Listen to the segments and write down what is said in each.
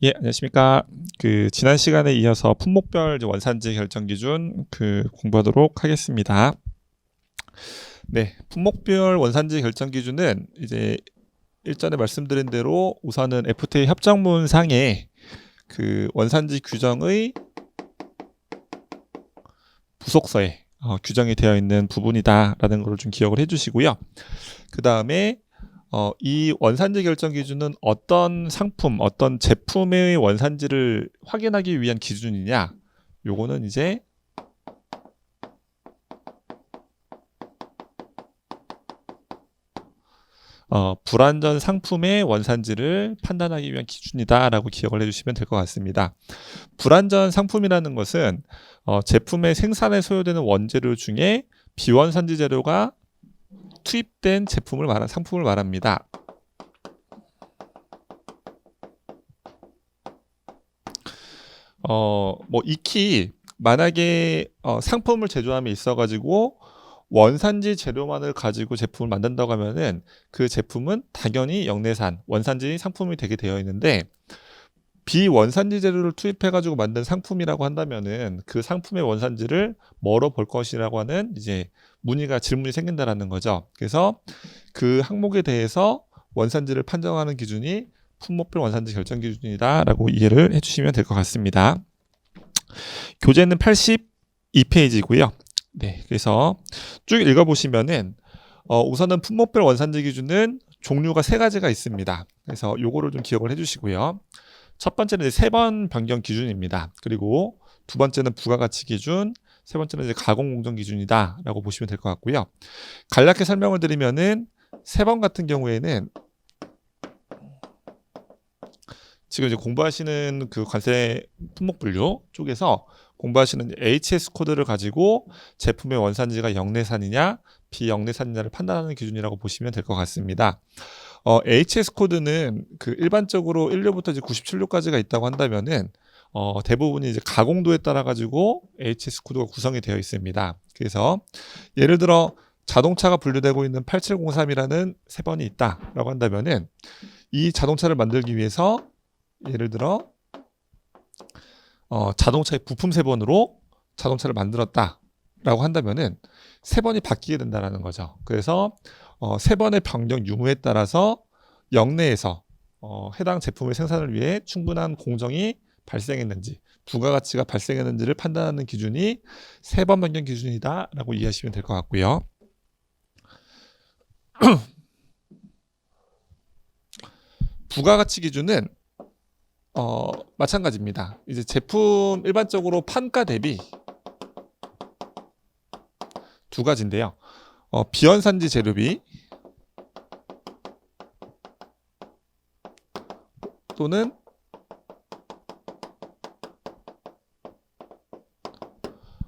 예, 안녕하십니까. 그 지난 시간에 이어서 품목별 원산지 결정 기준 그 공부하도록 하겠습니다. 네, 품목별 원산지 결정 기준은 이제 일전에 말씀드린 대로 우선은 FTA 협정문 상에 그 원산지 규정의 부속서에 어, 규정이 되어 있는 부분이다라는 걸좀 기억을 해주시고요. 그 다음에 어, 이 원산지 결정 기준은 어떤 상품, 어떤 제품의 원산지를 확인하기 위한 기준이냐? 요거는 이제 어, 불완전 상품의 원산지를 판단하기 위한 기준이다라고 기억을 해주시면 될 것 같습니다. 불완전 상품이라는 것은 어, 제품의 생산에 소요되는 원재료 중에 비원산지 재료가 투입된 제품을 말한 상품을 말합니다. 어, 뭐 익히 만약에 어, 상품을 제조함에 있어 가지고 원산지 재료만을 가지고 제품을 만든다고 하면은 그 제품은 당연히 영내산 원산지 상품이 되게 되어 있는데 비원산지 재료를 투입해 가지고 만든 상품이라고 한다면은 그 상품의 원산지를 뭐로 볼 것이라고 하는 이제 문의가 질문이 생긴다라는 거죠. 그래서 그 항목에 대해서 원산지를 판정하는 기준이 품목별 원산지 결정 기준이다라고 이해를 해 주시면 될 것 같습니다. 교재는 82페이지고요. 네, 그래서 쭉 읽어 보시면은 어, 우선은 품목별 원산지 기준은 종류가 세 가지가 있습니다. 그래서 요거를 좀 기억을 해 주시고요. 첫 번째는 세 번 변경 기준입니다. 그리고 두 번째는 부가가치 기준, 세 번째는 이제 가공 공정 기준이다라고 보시면 될 것 같고요. 간략히 설명을 드리면은 세 번 같은 경우에는 지금 이제 공부하시는 그 관세 품목 분류 쪽에서 공부하시는 HS 코드를 가지고 제품의 원산지가 영내산이냐 비영내산이냐를 판단하는 기준이라고 보시면 될 것 같습니다. 어, HS 코드는 그 일반적으로 1료부터 이제 97료까지가 있다고 한다면은 어, 대부분이 이제 가공도에 따라 가지고 HS 코드가 구성이 되어 있습니다. 그래서 예를 들어 자동차가 분류되고 있는 8703이라는 세 번이 있다라고 한다면은 이 자동차를 만들기 위해서 예를 들어 어, 자동차의 부품 세 번으로 자동차를 만들었다라고 한다면은 세 번이 바뀌게 된다라는 거죠. 그래서 어, 세 번의 변경 유무에 따라서 영내에서 어, 해당 제품의 생산을 위해 충분한 공정이 발생했는지 부가가치가 발생했는지를 판단하는 기준이 세 번 변경 기준이다라고 이해하시면 될 것 같고요. 부가가치 기준은 어, 마찬가지입니다. 이제 제품 일반적으로 판가 대비 두 가지인데요. 어, 비원산지 재료비 또는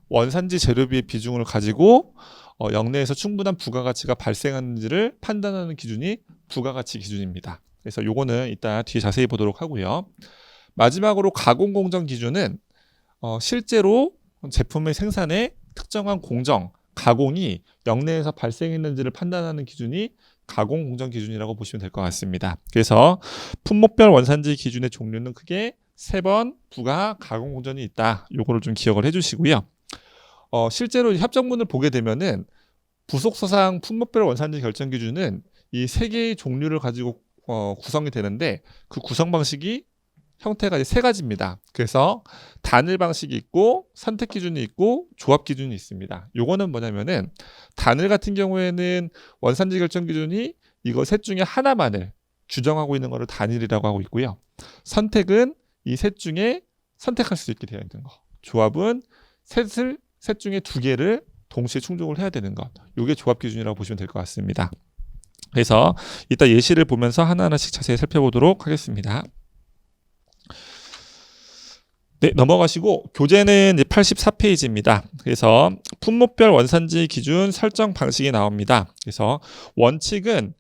원산지 재료비의 비중을 가지고 어, 영내에서 충분한 부가가치가 발생하는지를 판단하는 기준이 부가가치 기준입니다. 그래서 요거는 이따 뒤에 자세히 보도록 하고요. 마지막으로 가공 공정 기준은 어, 실제로 제품의 생산에 특정한 공정, 가공이 영내에서 발생했는지를 판단하는 기준이 가공 공정 기준이라고 보시면 될 것 같습니다. 그래서 품목별 원산지 기준의 종류는 크게 세 번 부가 가공 공정이 있다. 요거를 좀 기억을 해주시고요. 어, 실제로 협정문을 보게 되면은 부속서상 품목별 원산지 결정 기준은 이 세 개의 종류를 가지고 어, 구성이 되는데 그 구성 방식이 형태가 이제 세 가지입니다. 그래서 단일 방식이 있고 선택 기준이 있고 조합 기준이 있습니다. 요거는 뭐냐면은 단일 같은 경우에는 원산지 결정 기준이 이거 셋 중에 하나만을 규정하고 있는 거를 단일이라고 하고 있고요. 선택은 이 셋 중에 선택할 수 있게 되어 있는 거. 조합은 셋을 셋 중에 두 개를 동시에 충족을 해야 되는 것. 요게 조합 기준이라고 보시면 될 것 같습니다. 그래서 이따 예시를 보면서 하나하나씩 자세히 살펴보도록 하겠습니다. 네, 넘어가시고 교재는 이제 84페이지입니다. 그래서 품목별 원산지 기준 설정 방식이 나옵니다. 그래서 원칙은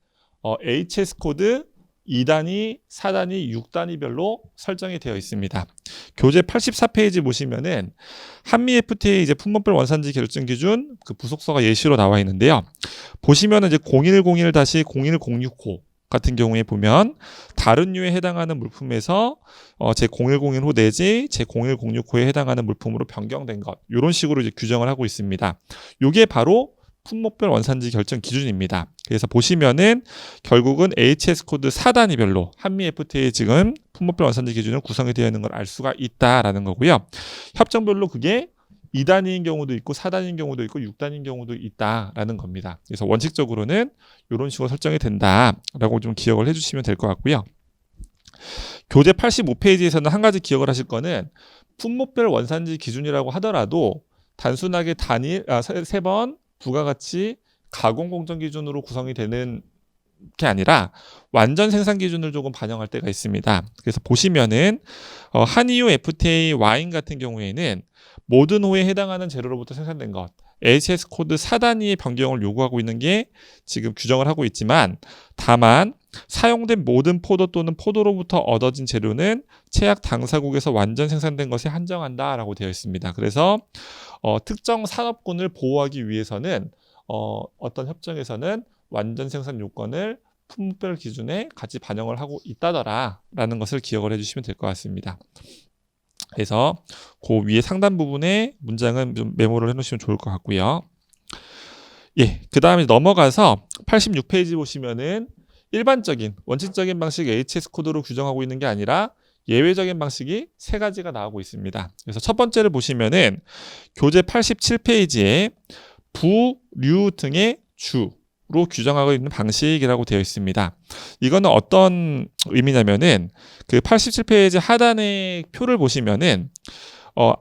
어, HS 코드 2단위, 4단위, 6단위별로 설정이 되어 있습니다. 교재 84페이지 보시면은 한미 FTA 이제 품목별 원산지 결정 기준 그 부속서가 예시로 나와 있는데요. 보시면은 이제 0101-0106호 같은 경우에 보면 다른 류에 해당하는 물품에서 어, 제0101호 내지 제0106호에 해당하는 물품으로 변경된 것 이런 식으로 이제 규정을 하고 있습니다. 이게 바로 품목별 원산지 결정 기준입니다. 그래서 보시면은 결국은 HS 코드 4단위별로 한미 FTA 지금 품목별 원산지 기준은 구성이 되어 있는 걸 알 수가 있다라는 거고요. 협정별로 그게 2단위인 경우도 있고 4단위인 경우도 있고 6단위인 경우도 있다라는 겁니다. 그래서 원칙적으로는 이런 식으로 설정이 된다라고 좀 기억을 해주시면 될 것 같고요. 교재 85페이지에서는 한 가지 기억을 하실 거는 품목별 원산지 기준이라고 하더라도 단순하게 단일 아, 세번 부가가치 가공 공정 기준으로 구성이 되는 게 아니라 완전 생산 기준을 조금 반영할 때가 있습니다. 그래서 보시면은 어, 한이유 FTA 와인 같은 경우에는 모든 호에 해당하는 재료로부터 생산된 것 HS 코드 4단위의 변경을 요구하고 있는 게 지금 규정을 하고 있지만 다만 사용된 모든 포도 또는 포도로부터 얻어진 재료는 최악 당사국에서 완전 생산된 것에 한정한다라고 되어 있습니다. 그래서 어, 특정 산업군을 보호하기 위해서는 어, 어떤 협정에서는 완전 생산 요건을 품목별 기준에 같이 반영을 하고 있다더라라는 것을 기억을 해주시면 될 것 같습니다. 그래서 그 위에 상단 부분에 문장은 좀 메모를 해놓으시면 좋을 것 같고요. 예, 그 다음에 넘어가서 86페이지 보시면은 일반적인 원칙적인 방식 HS 코드로 규정하고 있는 게 아니라 예외적인 방식이 세 가지가 나오고 있습니다. 그래서 첫 번째를 보시면은 교재 87페이지에 부, 류 등의 주 로 규정하고 있는 방식이라고 되어 있습니다. 이거는 어떤 의미냐면은 그 87페이지 하단의 표를 보시면은 어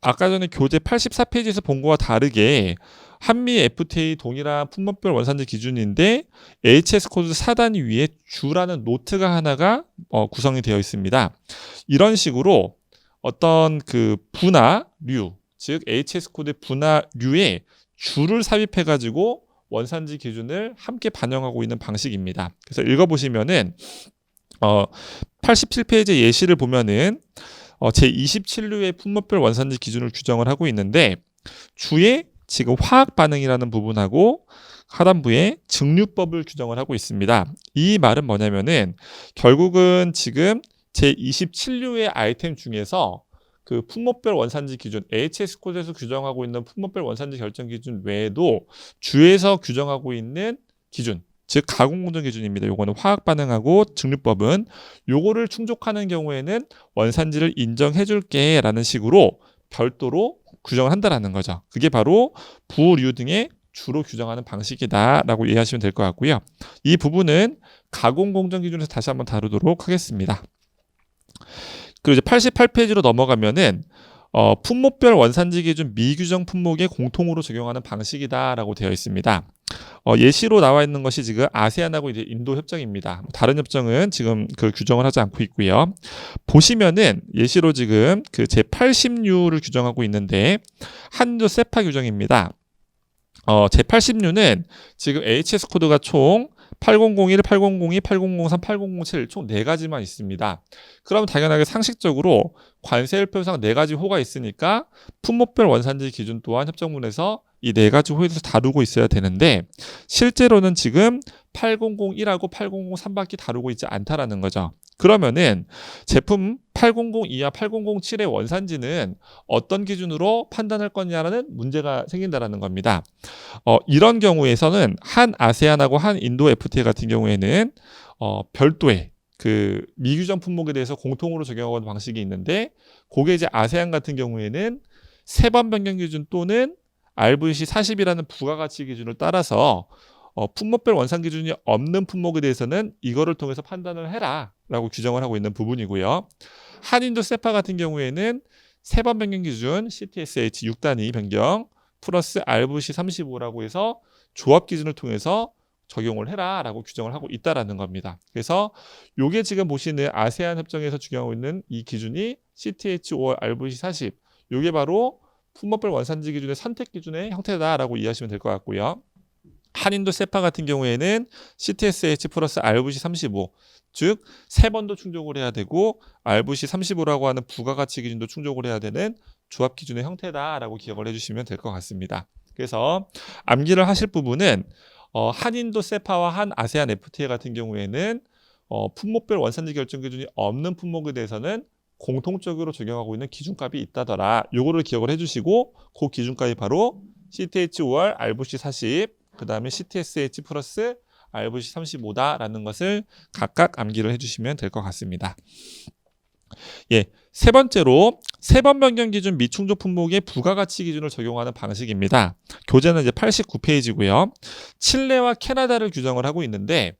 아까 전에 교재 84페이지에서 본 거와 다르게 한미 FTA 동일한 품목별 원산지 기준인데 HS 코드 4단위 위에 주라는 노트가 하나가 어, 구성이 되어 있습니다. 이런 식으로 어떤 그 분화 류, 즉 HS 코드 분화 류에 주를 삽입해 가지고 원산지 기준을 함께 반영하고 있는 방식입니다. 그래서 읽어보시면은 어 87페이지 예시를 보면은 어, 제27류의 품목별 원산지 기준을 규정을 하고 있는데 주에 지금 화학 반응이라는 부분하고 하단부에 증류법을 규정을 하고 있습니다. 이 말은 뭐냐면은 결국은 지금 제27류의 아이템 중에서 그 품목별 원산지 기준 HS 코드에서 규정하고 있는 품목별 원산지 결정 기준 외에도 주에서 규정하고 있는 기준 즉 가공 공정 기준입니다. 요거는 화학 반응하고 증류법은 요거를 충족하는 경우에는 원산지를 인정해 줄게라는 식으로 별도로 규정을 한다라는 거죠. 그게 바로 부류 등의 주로 규정하는 방식이다라고 이해하시면 될 것 같고요. 이 부분은 가공 공정 기준에서 다시 한번 다루도록 하겠습니다. 그리고 이제 88페이지로 넘어가면은 어, 품목별 원산지 기준 미규정 품목에 공통으로 적용하는 방식이다라고 되어 있습니다. 어, 예시로 나와 있는 것이 지금 아세안하고 이제 인도 협정입니다. 다른 협정은 지금 그 규정을 하지 않고 있고요. 보시면은 예시로 지금 그 제80류를 규정하고 있는데 한도 세파 규정입니다. 어, 제80류는 지금 HS 코드가 총 8001, 8002, 8003, 8007 총 네 가지만 있습니다. 그럼 당연하게 상식적으로 관세일표상 네 가지 호가 있으니까 품목별 원산지 기준 또한 협정문에서 이 네 가지 호에 대해서 다루고 있어야 되는데 실제로는 지금 8001하고 8003밖에 다루고 있지 않다라는 거죠. 그러면은 제품 8002와 8007의 원산지는 어떤 기준으로 판단할 거냐라는 문제가 생긴다라는 겁니다. 어, 이런 경우에서는 한 아세안하고 한 인도 FTA 같은 경우에는 어, 별도의 그 미규정 품목에 대해서 공통으로 적용하는 방식이 있는데 그게 이제 아세안 같은 경우에는 세번 변경 기준 또는 RVC 40이라는 부가가치 기준을 따라서 어, 품목별 원산 기준이 없는 품목에 대해서는 이거를 통해서 판단을 해라라고 규정을 하고 있는 부분이고요. 한인도 세파 같은 경우에는 세번 변경 기준 CTSH 6단위 변경 플러스 RVC 35라고 해서 조합 기준을 통해서 적용을 해라라고 규정을 하고 있다라는 겁니다. 그래서 요게 지금 보시는 아세안 협정에서 적용하고 있는 이 기준이 CTH 5 RVC 40 요게 바로 품목별 원산지 기준의 선택 기준의 형태다라고 이해하시면 될 것 같고요. 한인도 세파 같은 경우에는 CTSH 플러스 RVC 35, 즉 세 번도 충족을 해야 되고 RVC 35라고 하는 부가가치 기준도 충족을 해야 되는 조합 기준의 형태다라고 기억을 해주시면 될 것 같습니다. 그래서 암기를 하실 부분은 어, 한인도 세파와 한 아세안 FTA 같은 경우에는 어, 품목별 원산지 결정 기준이 없는 품목에 대해서는 공통적으로 적용하고 있는 기준값이 있다더라. 요거를 기억을 해주시고 그 기준값이 바로 CTH5R RVC 40, 그 다음에 CTSH 플러스 RVC 35다라는 것을 각각 암기를 해주시면 될 것 같습니다. 예, 세 번째로 세번 변경 기준 미충족 품목의 부가가치 기준을 적용하는 방식입니다. 교재는 이제 89페이지고요. 칠레와 캐나다를 규정을 하고 있는데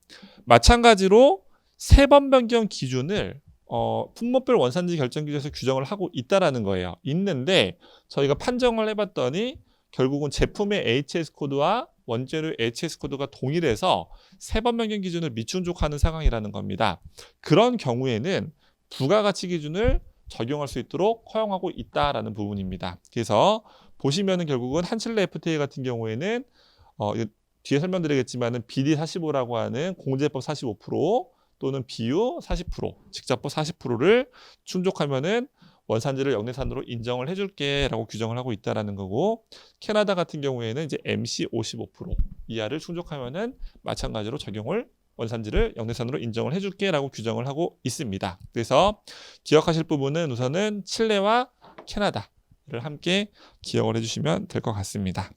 마찬가지로 세 번 변경 기준을 어, 품목별 원산지 결정 기준에서 규정을 하고 있다라는 거예요. 있는데 저희가 판정을 해봤더니 결국은 제품의 HS 코드와 원재료의 HS 코드가 동일해서 세번 변경 기준을 미충족하는 상황이라는 겁니다. 그런 경우에는 부가가치 기준을 적용할 수 있도록 허용하고 있다라는 부분입니다. 그래서 보시면은 결국은 한칠레 FTA 같은 경우에는 어, 뒤에 설명드리겠지만은 BD 45라고 하는 공제법 45% 또는 BU 40% 직접법 40%를 충족하면은 원산지를 영내산으로 인정을 해줄게라고 규정을 하고 있다라는 거고 캐나다 같은 경우에는 이제 MC 55% 이하를 충족하면은 마찬가지로 적용을 원산지를 영내산으로 인정을 해줄게라고 규정을 하고 있습니다. 그래서 기억하실 부분은 우선은 칠레와 캐나다를 함께 기억을 해주시면 될 것 같습니다.